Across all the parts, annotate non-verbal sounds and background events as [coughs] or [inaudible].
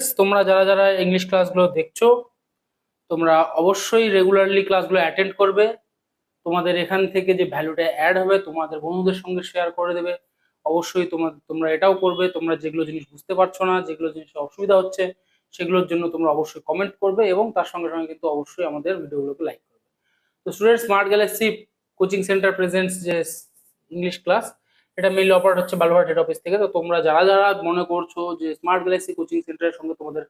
Students তোমরা যারা যারা ইংলিশ ক্লাসগুলো দেখছ, তোমরা অবশ্যই রেগুলারলি ক্লাসগুলো অ্যাটেন্ড করবে। তোমাদের এখান থেকে যে ভ্যালুটা অ্যাড হবে, তোমাদের বন্ধুদের সঙ্গে শেয়ার করে দেবে। অবশ্যই তোমার, তোমরা এটাও করবে। তোমরা যেগুলো জিনিস বুঝতে পারছ না, যেগুলো জিনিস অসুবিধা হচ্ছে, সেগুলোর জন্য তোমরা অবশ্যই কমেন্ট করবে এবং তার সঙ্গে সঙ্গে কিন্তু অবশ্যই আমাদের ভিডিওগুলোকে লাইক করবে। তো student smart galaxy coaching centre presents যে ইংলিশ ক্লাস এটা মেইনলি অপারেট হচ্ছে বালুরঘাট হেড অফিস থেকে। তো তোমরা যারা যারা মনে করছ যে স্মার্ট গ্যালাক্সি কোচিং সেন্টারের সঙ্গে তোমাদের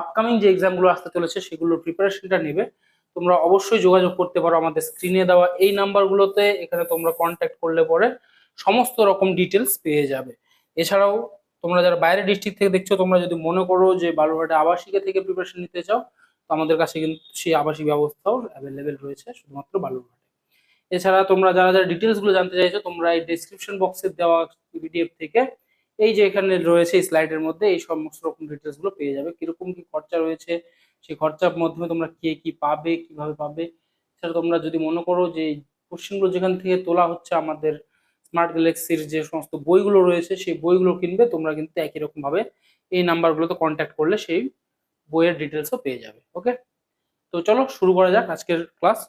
আপকামিং যে এক্সামগুলো আসতে চলেছে, সেগুলোর প্রিপারেশনটা নেবে। তোমরা অবশ্যই যোগাযোগ করতে পারো আমাদের স্ক্রিনে দেওয়া এই নাম্বারগুলোতে এখানে তোমরা কন্ট্যাক্ট করলে পরে সমস্ত রকম ডিটেলস পেয়ে যাবে। এছাড়াও তোমরা যারা বাইরের ডিস্ট্রিক্ট থেকে দেখছ, তোমরা যদি মনে করো যে বালুরঘাটে আবাসিকে থেকে প্রিপারেশন নিতে চাও, তো আমাদের কাছে কিন্তু সেই আবাসিক ব্যবস্থাও অ্যাভেলেবেল রয়েছে, শুধুমাত্র বালুরঘাটে। এছাড়া তোমরা যারা যারা ডিটেলসগুলো জানতে চাইছো, তোমরা এই ডেসক্রিপশন বক্সে দেওয়া পিডিএফ থেকে এই যে এখানে রয়েছে স্লাইডের মধ্যে এই সমস্ত রকম ডিটেলসগুলো পেয়ে যাবে। কীরকম কি খরচা রয়েছে, সেই খরচার মাধ্যমে তোমরা কে কি পাবে, কীভাবে পাবে এছাড়া তোমরা যদি মনে করো যে কোশ্চেনগুলো যেখান থেকে তোলা হচ্ছে আমাদের স্মার্ট গ্যালাক্সির যে সমস্ত বইগুলো রয়েছে, সেই বইগুলো কিনবে, তোমরা কিন্তু একই রকম ভাবে এই নাম্বারগুলোতে কন্ট্যাক্ট করলে সেই বইয়ের ডিটেলসও পেয়ে যাবে। ওকে তো চলো শুরু করা যাক আজকের ক্লাস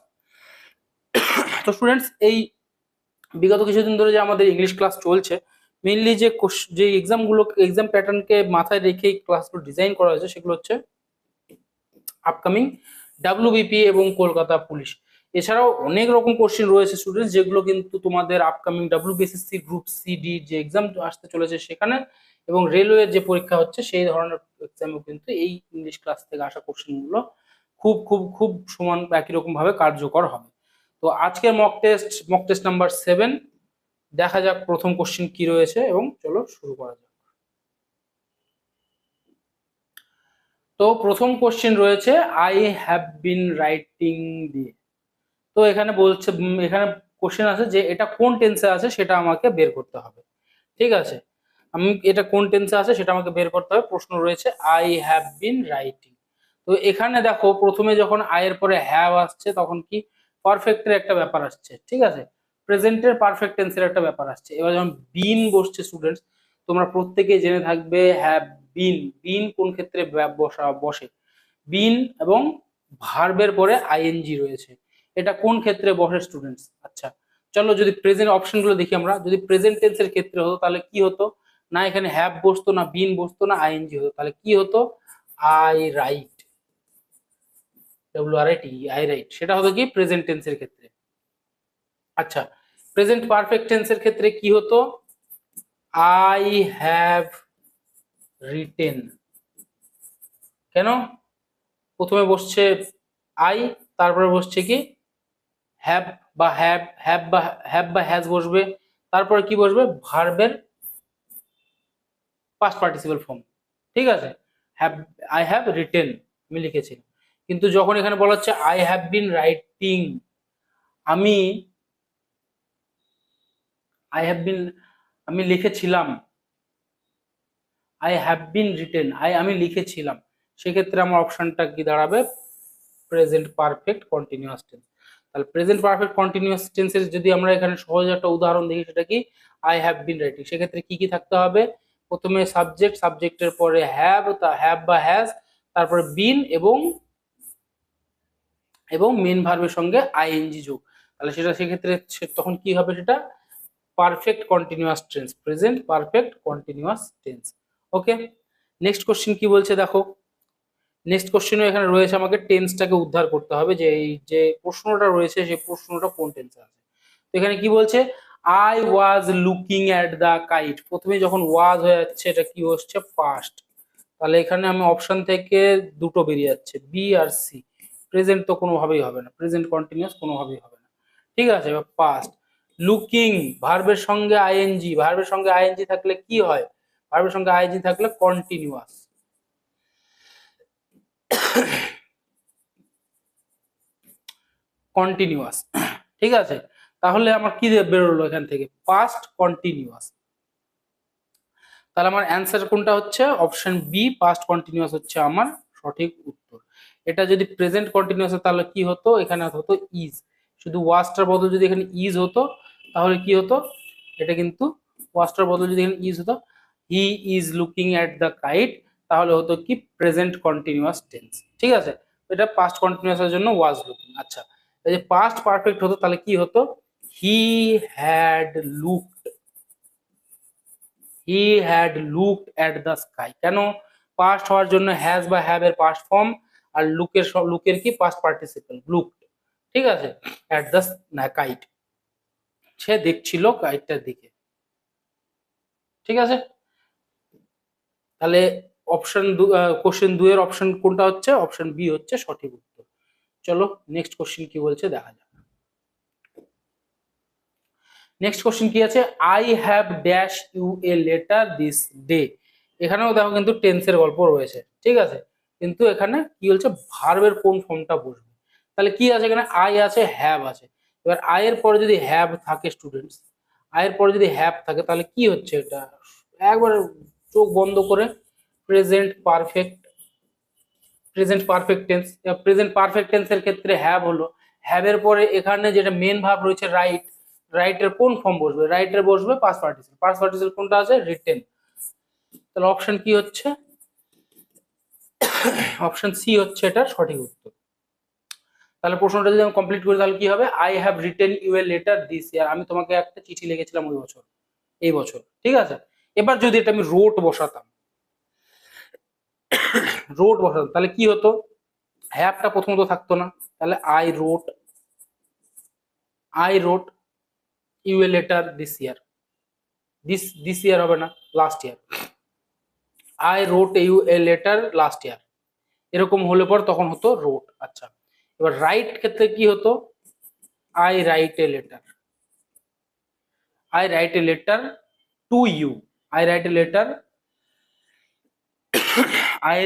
তো স্টুডেন্টস এই বিগত কিছুদিন ধরে যে আমাদের ইংলিশ ক্লাস চলছে মেইনলি যে যে এক্সামগুলো এক্সাম প্যাটার্নকে মাথায় রেখে ক্লাসগুলো ডিজাইন করা হয়েছে, সেগুলো হচ্ছে আপকামিং ডাব্লিউবিপি এবং কলকাতা পুলিশ এছাড়াও অনেক রকম কোশ্চেন রয়েছে স্টুডেন্টস যেগুলো কিন্তু তোমাদের আপকামিং ডাব্লিউবিএসএসসি গ্রুপ সিডি যে এক্সাম আসতে চলেছে সেখানে এবং রেলওয়ের যে পরীক্ষা হচ্ছে, সেই ধরনের এক্সামেও কিন্তু এই ইংলিশ ক্লাস থেকে আসা কোশ্চেনগুলো খুব খুব খুব সমান একই রকম ভাবে কার্যকর হবে। তো আজকের mock test mock test number seven দেখা যাক প্রথম কোশ্চেন কি রয়েছে এবং চলো শুরু করা যাক। তো প্রথম কোশ্চেন রয়েছে আই হ্যাভ বিন রাইটিং দিয়ে। তো এখানে বলছে এখানে কোশ্চেন আছে যে এটা কোন টেন্সে আছে সেটা আমাকে বের করতে হবে। ঠিক আছে? আমি, এটা কোন টেন্সে আছে সেটা আমাকে বের করতে হবে। প্রশ্ন রয়েছে আই হ্যাভ বিন রাইটিং তো এখানে দেখো, প্রথমে যখন আই এর পরে হ্যাভ আসছে, তখন কি পারফেক্টের একটা ব্যাপার আসছে, ঠিক আছে? প্রেজেন্টের পারফেক্ট টেন্সের একটা ব্যাপার আসছে। এবার যখন বিন বসছে স্টুডেন্টস তোমরা প্রত্যেকে জেনে থাকবে হ্যাভ বিন বিন কোন ক্ষেত্রে বসা বিন এবং ভার্বের পরে আইএনজি রয়েছে। এটা কোন ক্ষেত্রে বসে স্টুডেন্টস আচ্ছা চলো যদি প্রেজেন্ট অপশনগুলো দেখি আমরা। যদি প্রেজেন্ট টেন্সের ক্ষেত্রে হতো, তাহলে কি হতো? না এখানে হ্যাভ বসতো, না বিন বসতো, না আইএনজি হতো। তাহলে কি হতো? I write W R I T I write সেটা হতো কি প্রেজেন্ট টেন্সের ক্ষেত্রে। আচ্ছা প্রেজেন্ট পারফেক্ট টেন্সের ক্ষেত্রে কি হতো? আই হ্যাভ রিটেন কেন? প্রথমে বসছে আই তারপরে বসছে কি? হ্যাভ বা হ্যাভ হ্যাভ বা হ্যাভ বা হ্যাজ বসবে। তারপরে কি বসবে? ভার্বের পাস্ট পার্টিসিপাল ফর্ম ঠিক আছে? হ্যাভ আই হ্যাভ রিটেন আমি লিখেছি। কিন্তু যখন এখানে বলা হচ্ছে আই হ্যাভ বিন রাইটিং আমি আই হ্যাভ বিন আমি লিখেছিলাম। I have been written I আমি লিখেছিলাম। সেক্ষেত্রে আমার অপশনটা কি দাঁড়াবে? প্রেজেন্ট পারফেক্ট কন্টিনিউয়াস টেন্স তাহলে প্রেজেন্ট পারফেক্ট কন্টিনিউয়াস টেন্সের যদি আমরা এখানে সহজ একটা উদাহরণ দেখি, সেটা কি? আই হ্যাভ বিন রাইটিং সেক্ষেত্রে কি কি থাকতে হবে? প্রথমে সাবজেক্ট সাবজেক্টের পরে হ্যাভ হ্যাভ বা হ্যাজ তারপরে বিন এবং এবং মেন ভার্বের সঙ্গে আইএনজি যোগ। তাহলে সেটা সেক্ষেত্রে তখন কি হবে সেটা? Perfect continuous tense present perfect continuous tense okay next question কি বলছে দেখো? নেক্সট কোশ্চেনও এখানে রয়েছে আমাকে টেন্সটাকে উদ্ধার করতে হবে যে এই যে প্রশ্নটা রয়েছে সেই প্রশ্নটা কোন টেন্সে আছে। তো এখানে কি বলছে? I was looking at the kite প্রথমে যখন ওয়াজ হয়ে যাচ্ছে এটা কি হচ্ছে? পাস্ট তাহলে এখানে আমি অপশন থেকে দুটো বেরিয়ে যাচ্ছে বি আর সি প্রেজেন্ট তো কোনোভাবেই হবে না প্রেজেন্ট কন্টিনিউয়াস কোনোভাবেই হবে না। ঠিক আছে, এবার পাস্ট লুকিং ভার্বের সঙ্গে আইএনজি ভার্বের সঙ্গে আইএনজি থাকলে কি হয়? ভার্বের সঙ্গে আইএনজি থাকলে কন্টিনিউয়াস কন্টিনিউয়াস ঠিক আছে, তাহলে আমার কি বেরোলো এখান থেকে? পাস্ট কন্টিনিউয়াস তাহলে আমার অ্যান্সার কোনটা হচ্ছে? অপশন বি পাস্ট কন্টিনিউয়াস হচ্ছে আমার সঠিক উত্তর। এটা যদি প্রেজেন্ট কন্টিনিউয়াস তাহলে কি হতো? এখানে হতো ইজ শুধু ওয়াজটার বদল যদি এখানে ইজ হতো, তাহলে কি হতো? এটা কিন্তু ওয়াজটার বদল যদি এখানে ইজ হতো he is looking at the kite তাহলে হতো কি? প্রেজেন্ট কন্টিনিউয়াস টেন্স ঠিক আছে? এটা পাস্ট কন্টিনিউয়াসের জন্য ওয়াজ লুকিং আচ্ছা এই যে পাস্ট পারফেক্ট হতো, তাহলে কি হতো? He had looked he had looked at the sky কেন? পাস্ট হওয়ার জন্য হ্যাজ বা হ্যাভ এর পাস্ট ফর্ম আর লুকের লুকের কি? পাস্ট পার্টিসিপেল লুকড ঠিক আছে? অ্যাট দ্য কাইট সে দেখছিল কাইটটার দিকে। ঠিক আছে? তাহলে অপশন কোশ্চেন দুয়ের অপশন কোনটা হচ্ছে? অপশন বি হচ্ছে সঠিক উত্তর। চলো নেক্সট কোশ্চেন কি বলছে দেখা যাক। নেক্সট কোশ্চেন কি আছে? I have dash you a letter this day এখানেও দেখো কিন্তু টেন্সের গল্প রয়েছে। ঠিক আছে? কিন্তু এখানে কি বলছে? ভার্বের কোন ফর্মটা বসবে? তাহলে কি আছে এখানে? আই আছে হ্যাভ আছে। এবার আয়ের পরে যদি হ্যাভ থাকে স্টুডেন্টস আয়ের পরে যদি হ্যাভ থাকে, তাহলে কি হচ্ছে এটা? একবার চোখ বন্ধ করে present perfect present perfect tense present perfect টেন্সের ক্ষেত্রে হ্যাভ হলো। হ্যাভের পরে এখানে যেটা মেন ভাব রয়েছে রাইট রাইটের কোন ফর্ম বসবে? রাইটের বসবে পাস পার্টিসিপেল পাস পার্টিসিপেল কোনটা আছে? রিটেন তাহলে অপশন কি হচ্ছে? [coughs] অপশন সি হচ্ছে এটা সঠিক উত্তর। তাহলে প্রশ্নটা যদি আমি কমপ্লিট করি, তাহলে কি হবে? I have written you a letter this year আমি তোমাকে একটা চিঠি লিখেছিলাম ওই বছর, এই বছর, ঠিক আছে? এবার যদি এটা আমি রোট বসাতাম [coughs] রোট বসাতাম, তাহলে কি হতো? হ্যাপটা প্রথমত থাকতো না। তাহলে I wrote I wrote you a letter this year this this year হবে না last year I wrote you a letter last year এরকম হলে পর তখন হতো রোট আচ্ছা। এবার রাইট ক্ষেত্রে কি হতো? I write a letter I write a letter to you I write a letter I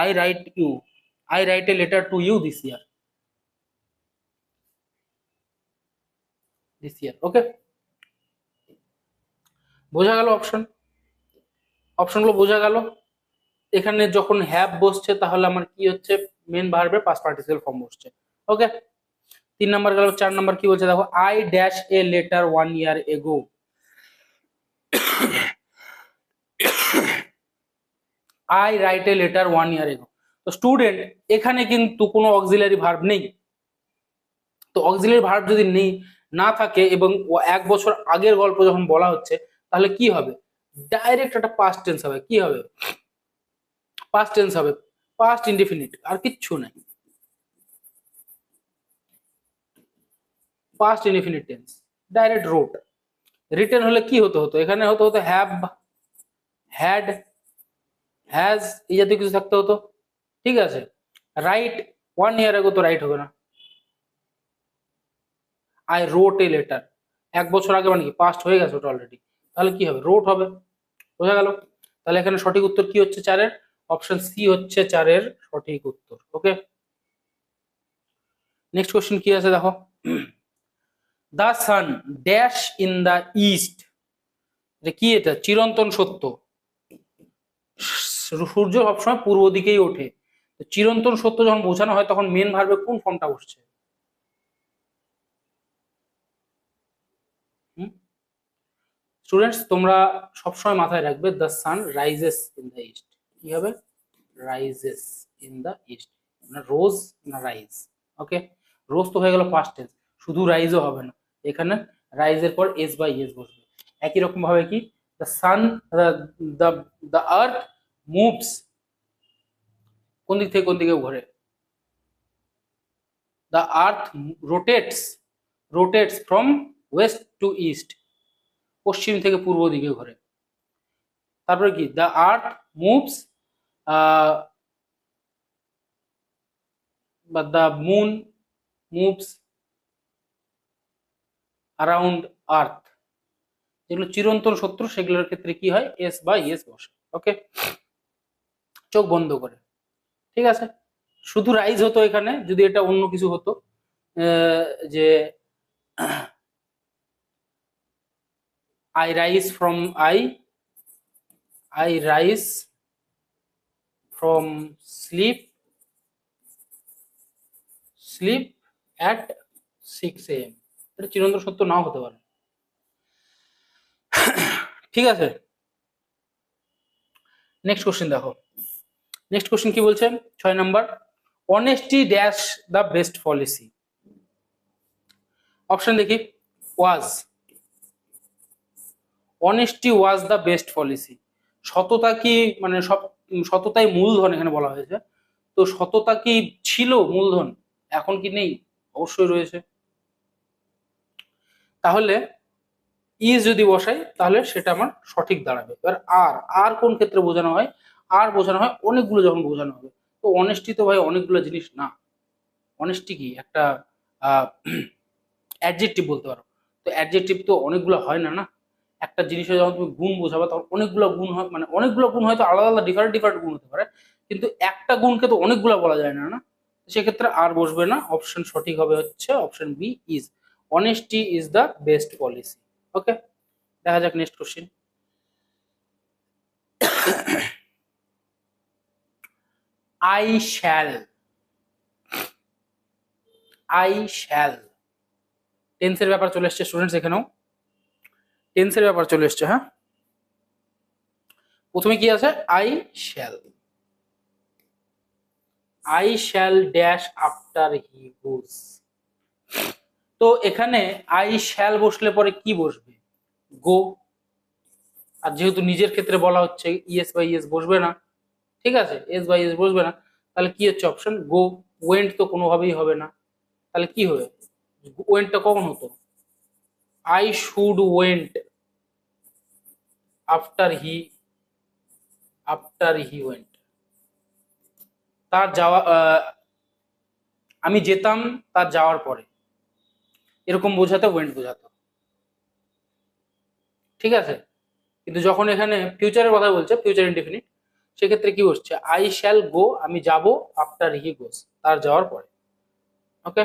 I write you I write a letter to you this year this year okay বোঝা গেল অপশন অপশনগুলো বোঝা গেল। এখানে যখন হ্যাভ বসছে, তাহলে আমার কি হচ্ছে? মেন ভার্বের পাস পার্টিসিপেল ফর্ম বসছে। ওকে তিন নাম্বার গেল, চার নাম্বার কি বলছে? দেখো I dash a letter one year ago I write a letter one year ago তো স্টুডেন্ট এখানে কিন্তু কোনো অক্সিলারি ভার্ব নেই। তো অক্সিলারি ভার্ব যদি নেই, না থাকে এবং এক বছর আগের গল্প যখন বলা হচ্ছে, তাহলে কি হবে? ডাইরেক্ট একটা পাস্ট টেন্স হবে। কি হবে? পাস্ট টেন্স হবে। পাস্ট ইনডিফিনিট আর কিচ্ছু নাই। Past indefinite tense direct wrote written হলে কি হতো হতো? এখানে হতো হতো হ্যাভ হ্যাড হ্যাজ এই জাতীয় কিছু থাকতে হতো। ঠিক আছে? রাইট ওয়ান ইয়ার আগে তো রাইট হবে না। আই রোট এ লেটার এক বছর আগে মানে কি? পাস্ট হয়ে গেছে ওটা অলরেডি তাহলে কি হবে? রোট হবে। বোঝা গেল? তাহলে এখানে সঠিক উত্তর কি হচ্ছে চারের? অপশন সি হচ্ছে চারের সঠিক উত্তর ওকে নেক্সট কোশ্চেন কি আছে দেখো? The sun dash in the east কি এটা? চিরন্তন সত্য। সূর্য সবসময় পূর্ব দিকেই ওঠে। চিরন্তন সত্য যখন বোঝানো হয়, তখন মেন ভার্বে কোন ফর্মটা বসছে? স্টুডেন্টস তোমরা সবসময় মাথায় রাখবে the sun rises in the east কি হবে? রাইজেস ইন দ্য ইস্ট না রোজ না রাইজ ওকে রোজ তো হয়ে গেল ফার্স্ট টেন্স শুধু রাইজও হবে না। এখানে রাইজের পর এস বাই এস বসবে। একই রকম ভাবে কি the sun the the earth moves কোন দিক থেকে কোন দিকে ঘোরে? The earth rotates rotates from west to east পশ্চিম থেকে পূর্ব দিকে ঘোরে। তারপরে কি? দ্য আর্থ মুভস বা the moon moves around earth যেগুলো চিরন্তন শত্রু, সেগুলোর ক্ষেত্রে কি হয়? এস বা ইয়েস বসে ওকে চোখ বন্ধ করে। ঠিক আছে? শুধু রাইজ হতো এখানে, যদি এটা অন্য কিছু হতো যে rise from I I rise from sleep sleep at six A M এটা চিরন্তন সত্য নাও হতে পারে। ঠিক আছে? নেক্সট কোশ্চেন দেখো। নেক্সট কোশ্চেন কি বলছে? ছয় number. Honesty dash the best policy option দেখি। Was honesty was the best policy সততা কি মানে সব, সততাই মূলধন এখানে বলা হয়েছে। তো সততা কি ছিল মূলধন? এখন কি নেই? অবশ্যই রয়েছে। তাহলে ইজ যদি বসাই, তাহলে সেটা আমার সঠিক দাঁড়াবে। এবার আর আর কোন ক্ষেত্রে বোঝানো হয়? আর বোঝানো হয় অনেকগুলো যখন বোঝানো হবে। তো অনেস্টি তো ভাই অনেকগুলো জিনিস না। অনেস্টি কি? একটা অ্যাডজেক্টিভ বলতে পারো। তো অ্যাডজেক্টিভ তো অনেকগুলো হয় না না? একটা জিনিসে যখন তুমি গুণ বোঝাবে, তখন অনেকগুলো গুণ হয় মানে অনেকগুলো গুণ হয়তো আলাদা আলাদা ডিফারেন্ট ডিফারেন্ট গুণ হতে পারে। কিন্তু একটা গুণকে তো অনেকগুলো বলা যায় না না? সেক্ষেত্রে আর বসবে না। অপশন সঠিক হবে হচ্ছে option B is honesty is the best policy okay দেখা যাক next question I shall I shall টেন্সের ব্যাপার চলে এসছে স্টুডেন্টস এখানেও। টেন্সের ব্যাপার চলে এসছে হ্যাঁ? প্রথমে কি আছে? I shall I shall dash after he goes তো এখানে আই শ্যাল বসলে পরে কি বসবে? গো আর যেহেতু নিজের ক্ষেত্রে বলা হচ্ছে ইএস বাই ইএস বসবে না, ঠিক আছে? এস বাই এস বসবে না, তাহলে কি হচ্ছে অপশন গো ওয়েন্ট তো কোনোভাবেই হবে না। তাহলে কি হবে? ওয়েন্টটা কখন হতো? I should went after he after he went তার যাওয়া আমি যেতাম তার যাওয়ার পরে। এরকম বোঝাতে ওয়েন্ট বোঝাতো। ঠিক আছে? কিন্তু যখন এখানে ফিউচারের কথা বলছে ফিউচার ইনডিফিনিট সেক্ষেত্রে কি হচ্ছে আই শ্যাল গো আমি যাব আফটার হি গোস তার যাওয়ার পরে। ওকে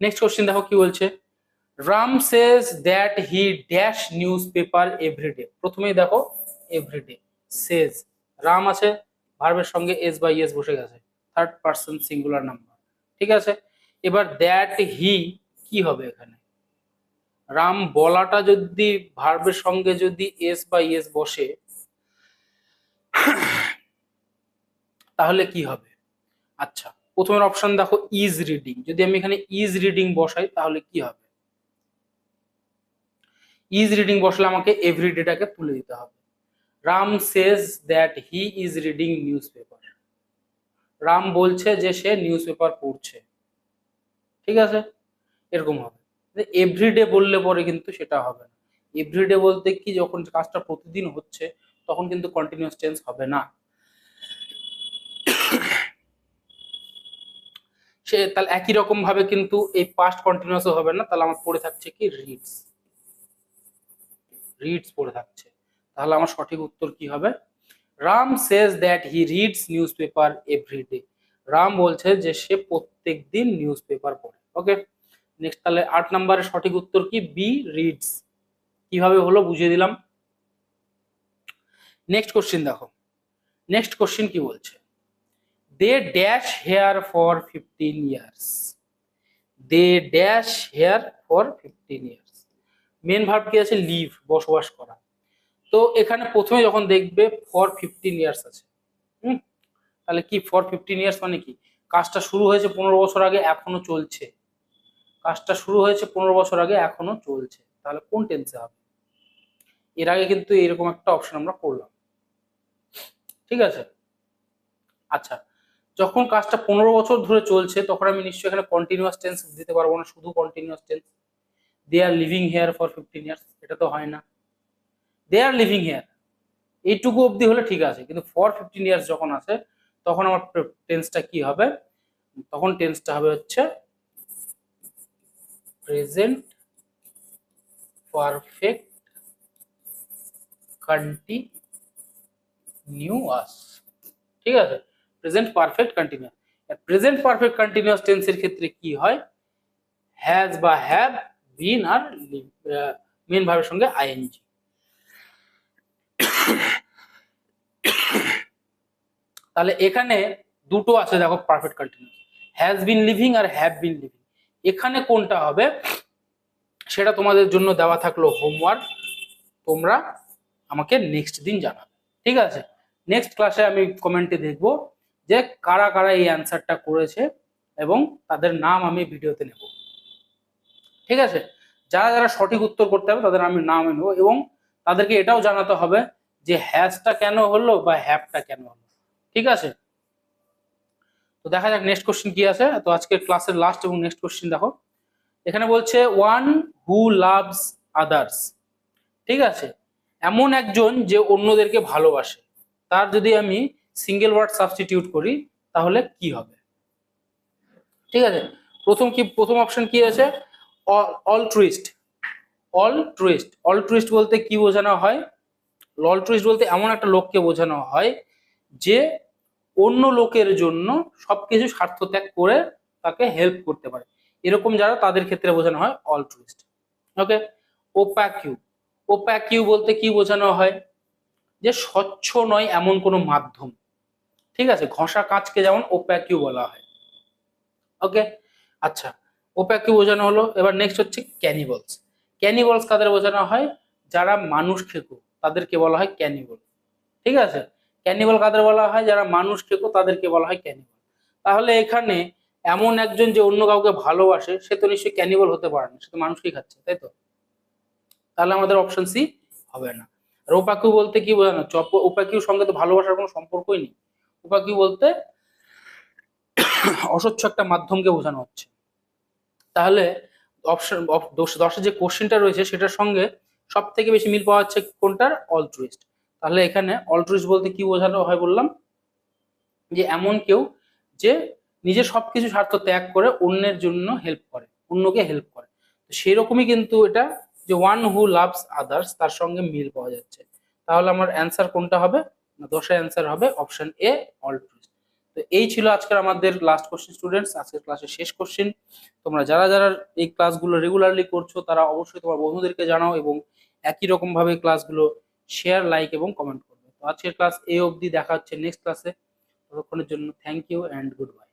নেক্সট কোশ্চেন দেখো কি বলছে। Ram says that he dash newspaper every day প্রথমেই দেখো এভরিডে সেজ রাম আছে ভার্বের সঙ্গে এস বাই এস বসে গেছে। থার্ড পার্সন সিঙ্গুলার নাম্বার ঠিক আছে? এবার দ্যাট হি কি হবে এখানে? রাম বলাটা যদি ভার্বের সঙ্গে যদি এস বাই এস বসে, তাহলে কি হবে? আচ্ছা প্রথমের অপশন দেখো ইজ রিডিং যদি আমি এখানে ইজ রিডিং বসাই, তাহলে কি হবে? ইজ রিডিং বসলে আমাকে এভরিডেটাকে তুলে দিতে হবে। Ram says that he is reading newspaper Ram বলছে যে সে নিউজ পেপার পড়ছে। ঠিক আছে? এরকম হবে। এভরিডে বললে পরে কিন্তু সেটা হবে না। এভরিডে বলতে কি, যখন কাজটা প্রতিদিন হচ্ছে, তখন কিন্তু কন্টিনিউয়াস টেন্স হবে না। সে তাহলে একই রকম ভাবে কিন্তু এই পাস্ট কন্টিনিউয়াস হবে না। তাহলে আমার পড়ে থাকছে কি রিডস রিডস পড়ে থাকছে। তাহলে আমার সঠিক উত্তর কি হবে? Ram says that he reads newspaper every day Ram বলছে যে সে প্রত্যেক দিন নিউজ পেপার পড়ে। ওকে নেক্সট তাহলে আট নম্বরের সঠিক উত্তর কি? বি রিডস কীভাবে হলো বুঝিয়ে দিলাম। নেক্সট কোশ্চিন দেখো। নেক্সট কোশ্চিন কি বলছে? They dash here for fifteen years they dash here for fifteen years main verb কি আছে? লিভ বসবাস করা। তো এখানে প্রথমে যখন দেখবে ফর ফিফটিন ইয়ার্স আছে। হুম? তাহলে কি ফর ফিফটিন ইয়ার্স মানে কি? কাজটা শুরু হয়েছে পনেরো বছর আগে, এখনও চলছে। কাজটা শুরু হয়েছে পনেরো বছর আগে, এখনও চলছে। তাহলে কোন টেন্সে হবে? এর আগে কিন্তু এরকম একটা অপশন আমরা করলাম। ঠিক আছে? আচ্ছা যখন কাজটা পনেরো বছর ধরে চলছে, তখন আমি নিশ্চয়ই এখানে কন্টিনিউয়াস টেন্স দিতে পারব না, শুধু continuous tense they are living here for fifteen years এটা তো হয় না। দে আর লিভিং হেয়ার এইটুকু অবধি হলে ঠিক আছে, কিন্তু ফর ফিফটিন ইয়ার্স যখন আসে তখন আমার টেন্সটা কি হবে? তখন টেন্সটা হবে হচ্ছে প্রেজেন্ট পারফেক্ট কন্টিনিউয়াস ঠিক আছে? Present perfect continuous present perfect continuous টেন্সের ক্ষেত্রে কি হয়? হ্যাজ বা হ্যাভ বিন আর মেন ভাবের সঙ্গে আইএনজি তাহলে এখানে দুটো আছে দেখো perfect continuous has been living R have been living এখানে কোনটা হবে? সেটা তোমাদের জন্য দেওয়া থাকল হোমওয়ার্ক তোমরা আমাকে নেক্সট দিন জানাবে। ঠিক আছে? নেক্সট ক্লাসে আমি কমেন্টে দেখব। যে কারা কারা এই অ্যান্সারটা করেছে এবং তাদের নাম আমি ভিডিওতে নেব। ঠিক আছে? যারা যারা সঠিক উত্তর করতে হবে তাদের আমি নাম নেব এবং তাদেরকে এটাও জানাতে হবে যে হ্যাশটা কেন হলো বা হ্যাপটা কেন হলো। ঠিক আছে? তো দেখা যাক নেক্সট কোশ্চেন কি আছে। তো আজকের ক্লাসের লাস্ট এবং নেক্সট কোশ্চেন দেখো। এখানে বলছে ওয়ান হু লাভস আদার্স ঠিক আছে? এমন একজন যে অন্যদেরকে ভালোবাসে। তার যদি আমি সিঙ্গেল ওয়ার্ড সাবস্টিটিউট করি, তাহলে কি হবে? ঠিক আছে? প্রথম কি, প্রথম অপশন কি আছে? অল টুইস্ট অল টুইস্ট বলতে কি বোঝানো হয়? অল টুইস্ট বলতে এমন একটা লোককে বোঝানো হয়, যে অন্য লোকের জন্য সবকিছু স্বার্থ ত্যাগ করে তাকে হেল্প করতে পারে। এরকম যারা তাদের ক্ষেত্রে বোঝানো হয় অল টুইস্ট ওকে ওপ্যাকিউ ওপ্যাকিউ বলতে কি বোঝানো হয়? যে স্বচ্ছ নয় এমন কোনো মাধ্যম। ঠিক আছে? ঘষা কাঁচকে যেমন ওপ্যাকিউ বলা হয়। ওকে আচ্ছা ওপ্যাকিউ বোঝানো হলো। এবার নেক্সট হচ্ছে ক্যানিবলস ক্যানিবলস কাদের বোঝানো হয়? যারা মানুষ খেকো, তাদেরকে বলা হয় ক্যানিবল ঠিক আছে? ক্যানিবল কাদের বলা হয়? যারা মানুষ খেকো, তাদেরকে বলা হয় ক্যানিবল তাহলে এখানে এমন একজন যে অন্য কাউকে ভালোবাসে, সে তো নিশ্চয়ই ক্যানিবল হতে পারে না। সে তো মানুষকেই খাচ্ছে, তাই তো? তাহলে আমাদের অপশন সি হবে না। আর ওপাকিউ বলতে কি বোঝানো? চপ ওপাকিউর সঙ্গে তো ভালোবাসার কোনো সম্পর্কই নেই। ওপাকিউ বলতে অস্বচ্ছ একটা মাধ্যমকে বোঝানো হচ্ছে। তাহলে অপশন দশে যে কোশ্চেনটা রয়েছে সেটার সঙ্গে সব থেকে বেশি মিল পাওয়া যাচ্ছে কোনটার? অলট্রুইস্ট তাহলে এখানে অলট্রুইস্ট বলতে কি বোঝানো হয় বললাম? যে এমন কেউ যে নিজের সবকিছু স্বার্থ ত্যাগ করে অন্যের জন্য হেল্প করে, অন্যকে হেল্প করে। তো সেরকমই কিন্তু এটা যে ওয়ান হু লাভস আদার্স তার সঙ্গে মিল পাওয়া যাচ্ছে। তাহলে আমার অ্যান্সার কোনটা হবে? না, দশের অ্যান্সার হবে অপশন এ অলট্রুইস্ট তো এই ছিল আজকের আমাদের লাস্ট কোশ্চেন স্টুডেন্টস আজকের ক্লাসের শেষ কোশ্চেন তোমরা যারা যারা এই ক্লাসগুলো রেগুলারলি করছ, তারা অবশ্যই তোমার বন্ধুদেরকে জানাও এবং একই রকমভাবে ক্লাসগুলো শেয়ার লাইক এবং কমেন্ট করবে। তো আজকের ক্লাস এ অবধি দেখা হচ্ছে নেক্সট ক্লাসে ততক্ষণের জন্য thank you and good bye